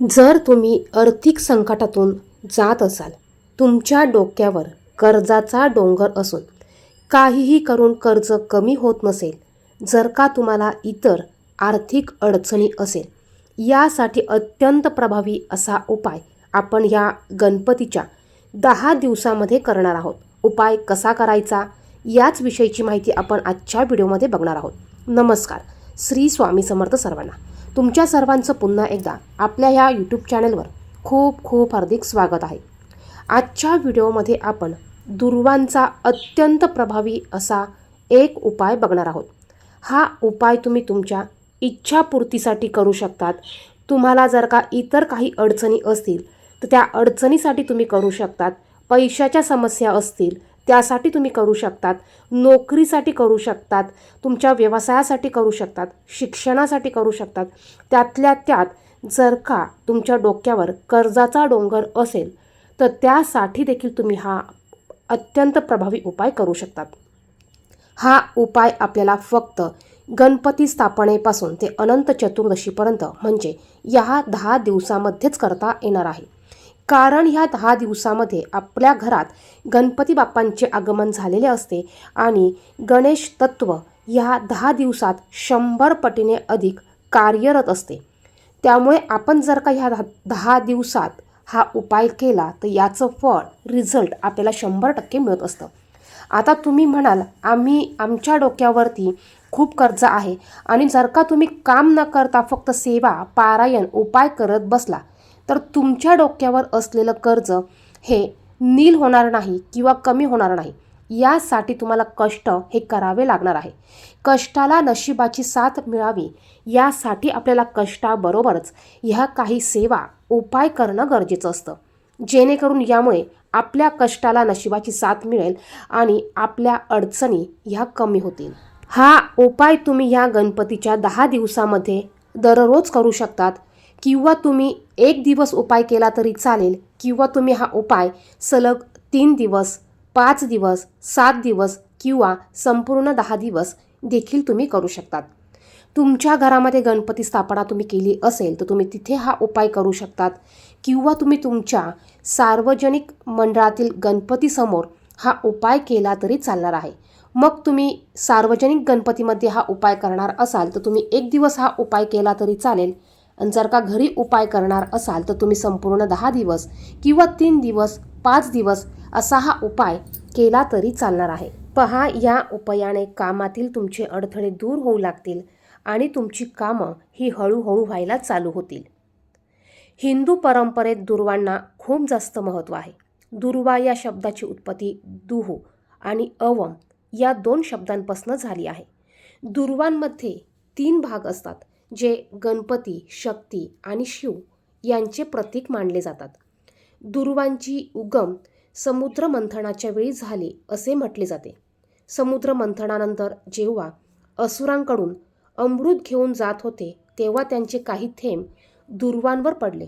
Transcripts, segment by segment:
जर तुम्ही आर्थिक संकटातून जात असाल तुमच्या डोक्यावर कर्जाचा डोंगर असून काहीही करून कर्ज कमी होत नसेल जर का तुम्हाला इतर आर्थिक अडचणी असेल यासाठी अत्यंत प्रभावी असा उपाय आपण या गणपतीच्या दहा दिवसामध्ये करणार आहोत. उपाय कसा करायचा? याच विषयीची माहिती आपण आजच्या व्हिडिओमध्ये बघणार आहोत. नमस्कार. श्री स्वामी समर्थ सर्वांना. तुमच्या सर्वांचं पुन्हा एकदा आपल्या ह्या यूट्यूब चॅनलवर खूप खूप हार्दिक स्वागत आहे. आजच्या व्हिडिओमध्ये आपण दुर्वांचा अत्यंत प्रभावी असा एक उपाय बघणार आहोत. हा उपाय तुम्ही तुमच्या इच्छापूर्तीसाठी करू शकतात. तुम्हाला जर का इतर काही अडचणी असतील तर त्या अडचणीसाठी तुम्ही करू शकतात. पैशाच्या समस्या असतील त्यासाठी तुम्ही करू शकतात नोकरीसाठी करू शकतात तुमच्या व्यवसायासाठी करू शकतात शिक्षणासाठी करू शकतात. त्यातल्या त्यात जर का तुमच्या डोक्यावर कर्जाचा डोंगर असेल तर त्यासाठी देखील तुम्ही हा अत्यंत प्रभावी उपाय करू शकतात. हा उपाय आपल्याला फक्त गणपती स्थापनेपासून ते अनंत चतुर्दशीपर्यंत म्हणजे या दहा दिवसामध्येच करता येणार आहे. कारण ह्या दहा दिवसामध्ये आपल्या घरात गणपती बाप्पांचे आगमन झालेले असते आणि गणेश तत्व ह्या दहा दिवसात शंभर पटीने अधिक कार्यरत असते. त्यामुळे आपण जर का ह्या दहा दहा दिवसात हा उपाय केला तर याचं फळ रिझल्ट आपल्याला शंभर टक्के मिळत असतं. आता तुम्ही म्हणाल आम्ही आमच्या डोक्यावरती खूप कर्ज आहे आणि जर का तुम्ही काम न करता फक्त सेवा पारायण उपाय करत बसला तर तुमच्या डोक्यावर असलेलं कर्ज हे नील होणार नाही किंवा कमी होणार नाही. यासाठी तुम्हाला कष्ट हे करावे लागणार आहे. कष्टाला नशिबाची साथ मिळावी यासाठी आपल्याला कष्टाबरोबरच ह्या काही सेवा उपाय करणं गरजेचं असतं. जेणेकरून यामुळे आपल्या कष्टाला नशिबाची साथ मिळेल आणि आपल्या अडचणी ह्या कमी होतील. हा उपाय तुम्ही ह्या गणपतीच्या दहा दिवसामध्ये दररोज करू शकतात. किंवा तुम्ही एक दिवस उपाय केला तरी चालेल किंवा तुम्ही हा उपाय सलग तीन दिवस पाच दिवस सात दिवस किंवा संपूर्ण दहा दिवस देखील तुम्ही करू शकतात. तुमच्या घरामध्ये गणपती स्थापना तुम्ही केली असेल तर तुम्ही तिथे हा उपाय करू शकतात. किंवा तुम्ही तुमच्या सार्वजनिक मंडळातील गणपतीसमोर हा उपाय केला तरी चालणार आहे. मग तुम्ही सार्वजनिक गणपतीमध्ये हा उपाय करणार असाल तर तुम्ही एक दिवस हा उपाय केला तरी चालेल आणि जर का घरी उपाय करणार असाल तर तुम्ही संपूर्ण दहा दिवस किंवा तीन दिवस पाच दिवस असा हा उपाय केला तरी चालणार आहे. पहा या उपायाने कामातील तुमचे अडथळे दूर होऊ लागतील आणि तुमची कामं ही हळूहळू व्हायला चालू होतील. हिंदू परंपरेत दुर्वांना खूप जास्त महत्त्व आहे. दुर्वा या शब्दाची उत्पत्ती दुहू आणि अवम या दोन शब्दांपासून झाली आहे. दुर्वांमध्ये तीन भाग असतात. जे गणपती शक्ती आणि शिव यांचे प्रतीक मानले जातात. दुर्वांची उगम समुद्र मंथनाच्या वेळी झाली असे म्हटले जाते. समुद्र मंथनानंतर जेव्हा असुरांकडून अमृत घेऊन जात होते तेव्हा त्यांचे काही थेंब दुर्वांवर पडले.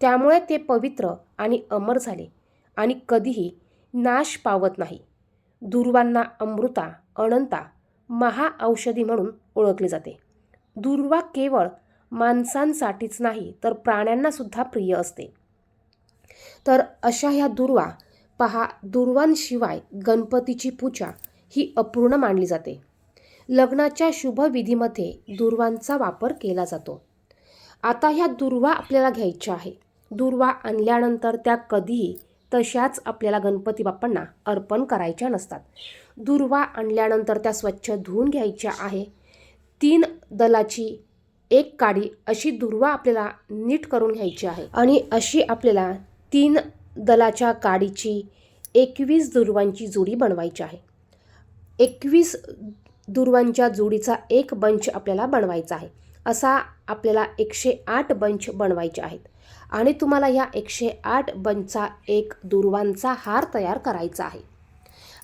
त्यामुळे ते पवित्र आणि अमर झाले आणि कधीही नाश पावत नाही. दुर्वांना अमृता अनंता महाऔषधी म्हणून ओळखले जाते. दुर्वा केवळ माणसांसाठीच नाही तर प्राण्यांनासुद्धा प्रिय असते. तर अशा ह्या दुर्वा पहा दुर्वांशिवाय गणपतीची पूजा ही अपूर्ण मानली जाते. लग्नाच्या शुभविधीमध्ये दुर्वांचा वापर केला जातो. आता ह्या दुर्वा आपल्याला घ्यायच्या आहे. दुर्वा आणल्यानंतर त्या कधीही तशाच आपल्याला गणपती बाप्पांना अर्पण करायच्या नसतात. दुर्वा आणल्यानंतर त्या स्वच्छ धुवून घ्यायच्या आहे. तीन दलाची एक काडी अशी दुर्वा आपल्याला नीट करून घ्यायची आहे. आणि अशी आपल्याला तीन दलाच्या काडीची एकवीस दुर्वांची जोडी बनवायची आहे. एकवीस दुर्वांच्या जोडीचा एक बंच आपल्याला बनवायचा आहे. असा आपल्याला एकशे आठ बंच बनवायचे आहेत. आणि तुम्हाला या एकशे आठ बंचचा एक दुर्वांचा हार तयार करायचा आहे.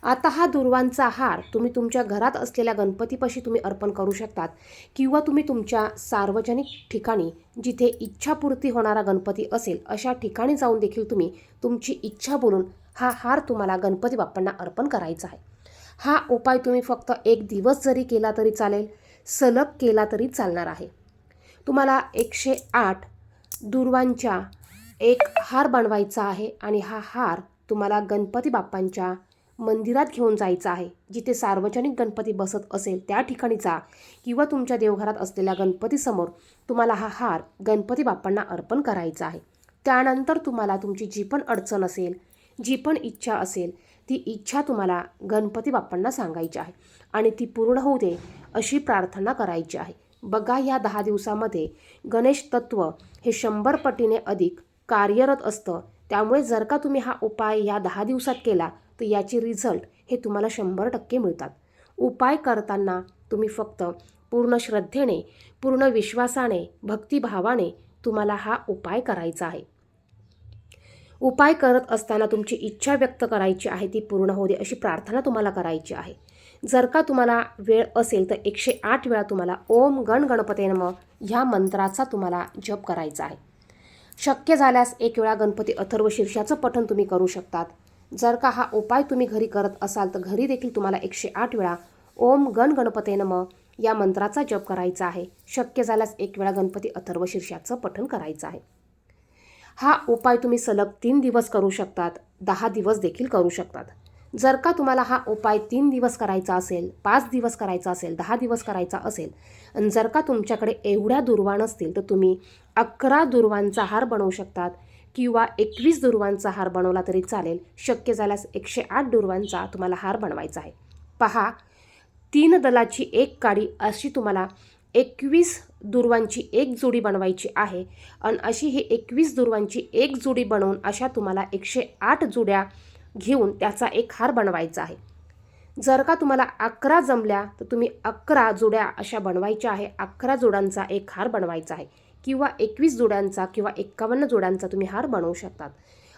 आता हा दुर्वांचा हार तुम्ही तुमच्या घरात असलेल्या गणपतीपाशी तुम्ही अर्पण करू शकतात किंवा तुम्ही तुमच्या सार्वजनिक ठिकाणी जिथे इच्छापूर्ती होणारा गणपती असेल अशा ठिकाणी जाऊन देखील तुम्ही तुमची इच्छा बोलून हा हार तुम्हाला गणपती बाप्पांना अर्पण करायचा आहे. हा उपाय तुम्ही फक्त एक दिवस जरी केला तरी चालेल सलग केला तरी चालणार आहे. तुम्हाला एकशे आठ दुर्वांच्या एक हार बनवायचा आहे आणि हा हार तुम्हाला गणपती बाप्पांच्या मंदिरात घेऊन जायचा आहे जिथे सार्वजनिक गणपती बसत असेल त्या ठिकाणी जा किंवा तुमच्या देवघरात असलेल्या गणपतीसमोर तुम्हाला हा हार गणपती बाप्पांना अर्पण करायचा आहे. त्यानंतर तुम्हाला तुमची जी पण अडचण असेल जी पण इच्छा असेल ती इच्छा तुम्हाला गणपती बाप्पांना सांगायची आहे आणि ती पूर्ण होऊ दे अशी प्रार्थना करायची आहे. बघा या दहा दिवसामध्ये गणेश तत्व हे शंभर पटीने अधिक कार्यरत असतं. त्यामुळे जर का तुम्ही हा उपाय या दहा दिवसात केला तर याचे रिझल्ट हे तुम्हाला शंभर टक्के मिळतात. उपाय करताना तुम्ही फक्त पूर्ण श्रद्धेने पूर्ण विश्वासाने भक्तिभावाने तुम्हाला हा उपाय करायचा आहे. उपाय करत असताना तुमची इच्छा व्यक्त करायची आहे ती पूर्ण होऊ दे अशी प्रार्थना तुम्हाला करायची आहे. जर का तुम्हाला वेळ असेल तर एकशे आठ वेळा तुम्हाला ओम गण गणपते नम ह्या मंत्राचा तुम्हाला जप करायचा आहे. शक्य झाल्यास एक वेळा गणपती अथर्व शीर्षाचं पठण तुम्ही करू शकतात. जर का हा उपाय तुम्ही घरी करत असाल तर घरी देखील तुम्हाला एकशे आठ वेळा ओम गण गणपते नम या मंत्राचा जप करायचा आहे. शक्य झाल्यास एक वेळा गणपती अथर्व शीर्षाचं पठण करायचं आहे. हा उपाय तुम्ही सलग तीन दिवस करू शकतात. दहा दिवस देखील करू शकतात. जर का तुम्हाला हा उपाय तीन दिवस करायचा असेल पाच दिवस करायचा असेल दहा दिवस करायचा असेल आणि जर का तुमच्याकडे एवढ्या दुर्वा नसतील तर तुम्ही अकरा दुर्वांचा हार बनवू शकतात किंवा एकवीस दुर्वांचा हार बनवला तरी चालेल. शक्य झाल्यास एकशे आठ दुर्वांचा तुम्हाला हार बनवायचा आहे. पहा तीन दलाची एक काडी अशी तुम्हाला एकवीस दुर्वांची एक जोडी बनवायची आहे आणि अशी ही एकवीस दुर्वांची एक जोडी बनवून अशा तुम्हाला एकशे आठ जोड्या घेऊन त्याचा एक हार बनवायचा आहे. जर का तुम्हाला अकरा जमल्या तर तुम्ही अकरा जोड्या अशा बनवायच्या आहे. अकरा जोड्यांचा एक हार बनवायचा आहे. किंवा एकवीस जोड्यांचा किंवा एक्कावन्न जोड्यांचा तुम्ही हार बनवू शकतात.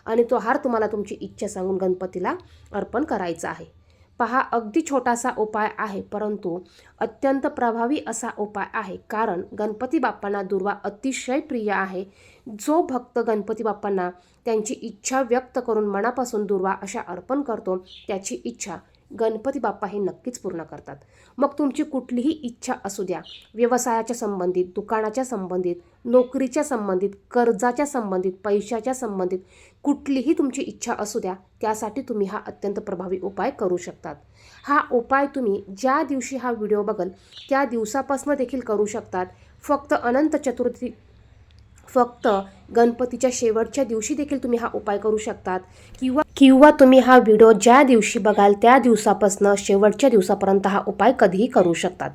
आणि तो हार तुम्हाला तुमची इच्छा सांगून गणपतीला अर्पण करायचा आहे. पहा अगदी छोटासा उपाय आहे परंतु अत्यंत प्रभावी असा उपाय आहे. कारण गणपती बाप्पांना दुर्वा अतिशय प्रिय आहे. जो भक्त गणपती बाप्पांना त्यांची इच्छा व्यक्त करून मनापासून दुर्वा अशा अर्पण करतो त्याची इच्छा गणपती बाप्पा हे नक्कीच पूर्ण करतात. मग तुमची कुठलीही इच्छा असू द्या व्यवसायाच्या संबंधित दुकानाच्या संबंधित नोकरीच्या संबंधित कर्जाच्या संबंधित पैशाच्या संबंधित कुठलीही तुमची इच्छा असू द्या त्यासाठी तुम्ही हा अत्यंत प्रभावी उपाय करू शकतात. हा उपाय तुम्ही ज्या दिवशी हा व्हिडिओ बघल त्या दिवसापासून देखील करू शकतात. फक्त अनंत चतुर्थी फक्त गणपतीच्या शेवटच्या दिवशी देखील तुम्ही हा उपाय करू शकतात. किंवा किंवा तुम्ही हा व्हिडिओ ज्या दिवशी बघाल त्या दिवसापासून शेवटच्या दिवसापर्यंत हा उपाय कधीही करू शकतात.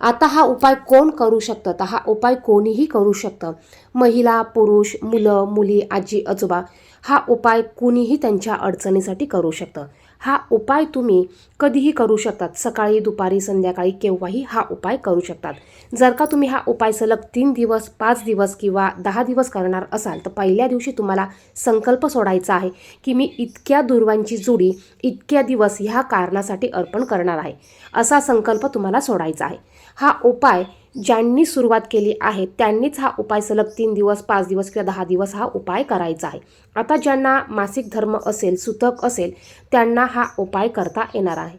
आता हा उपाय कोण करू शकतं? तर हा उपाय कोणीही करू शकतं. महिला पुरुष मुलं मुली आजी आजोबा हा उपाय कुणीही त्यांच्या अडचणीसाठी करू शकतं. हा उपाय तुम्ही कधीही करू शकतात. सकाळी दुपारी संध्याकाळी केव्हाही हा उपाय करू शकतात. जर का तुम्ही हा उपाय सलग तीन दिवस पाच दिवस किंवा दहा दिवस करणार असाल तर पहिल्या दिवशी तुम्हाला संकल्प सोडायचा आहे की मी इतक्या दुर्वांची जोडी इतक्या दिवस ह्या कारणासाठी अर्पण करणार आहे. असा संकल्प तुम्हाला सोडायचा आहे. हा उपाय ज्यांनी सुरुवात केली आहे त्यांनीच हा उपाय सलग तीन दिवस पाच दिवस किंवा दहा दिवस हा उपाय करायचा आहे. आता ज्यांना मासिक धर्म असेल सुतक असेल त्यांना हा उपाय करता येणार आहे.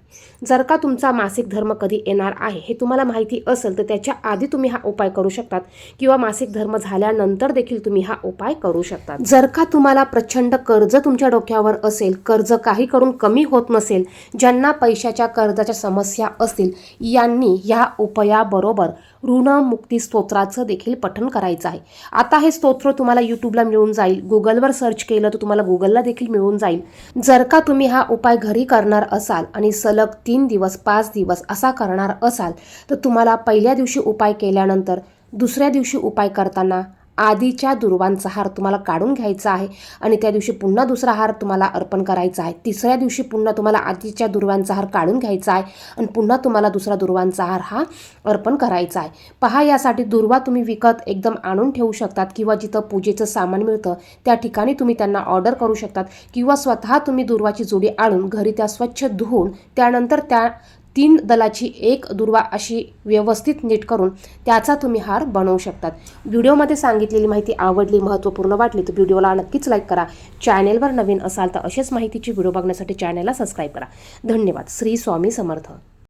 जर का तुमचा मासिक धर्म कधी येणार आहे हे तुम्हाला माहिती असेल तर त्याच्या आधी तुम्ही हा उपाय करू शकतात किंवा मासिक धर्म झाल्यानंतर देखील तुम्ही हा उपाय करू शकतात. जर का तुम्हाला प्रचंड कर्ज तुमच्या डोक्यावर असेल कर्ज काही करून कमी होत नसेल ज्यांना पैशाच्या कर्जाच्या समस्या असतील यांनी ह्या उपायाबरोबर ऋणमुक्ती स्तोत्राचं देखील पठण करायचं आहे. आता हे स्तोत्र तुम्हाला यूट्यूबला मिळून जाईल. गुगलवर सर्च केलं तर तुम्हाला गुगलला देखील मिळून जाईल. जर का तुम्ही हा उपाय घरी करणार असाल आणि सलग तीन दिवस पाच दिवस असा करणार असाल तर तुम्हाला पहिल्या दिवशी उपाय केल्यानंतर दुसऱ्या दिवशी उपाय करताना आधीच्या दुर्वांचा हार तुम्हाला काढून घ्यायचा आहे आणि त्या दिवशी पुन्हा दुसरा हार तुम्हाला अर्पण करायचा आहे. तिसऱ्या दिवशी पुन्हा तुम्हाला आधीच्या दुर्वांचा हार काढून घ्यायचा आहे आणि पुन्हा तुम्हाला दुसरा दुर्वांचा हार हा अर्पण करायचा आहे. पहा यासाठी दुर्वा तुम्ही विकत एकदम आणून ठेवू शकतात किंवा जिथं पूजेचं सामान मिळतं त्या ठिकाणी तुम्ही त्यांना ऑर्डर करू शकतात किंवा स्वतः तुम्ही दुर्वाची जोडी आणून घरी त्या स्वच्छ धुवून त्यानंतर त्या तीन दलाची एक दुर्वा अशी व्यवस्थित नीट करून त्याचा तुम्ही हार बनवू शकतात. व्हिडिओमध्ये सांगितलेली माहिती आवडली महत्त्वपूर्ण वाटली तर व्हिडिओला नक्कीच लाईक करा. चॅनेलवर नवीन असाल तर असेच माहितीची व्हिडिओ बघण्यासाठी चॅनेलला सबस्क्राईब करा. धन्यवाद. श्री स्वामी समर्थ.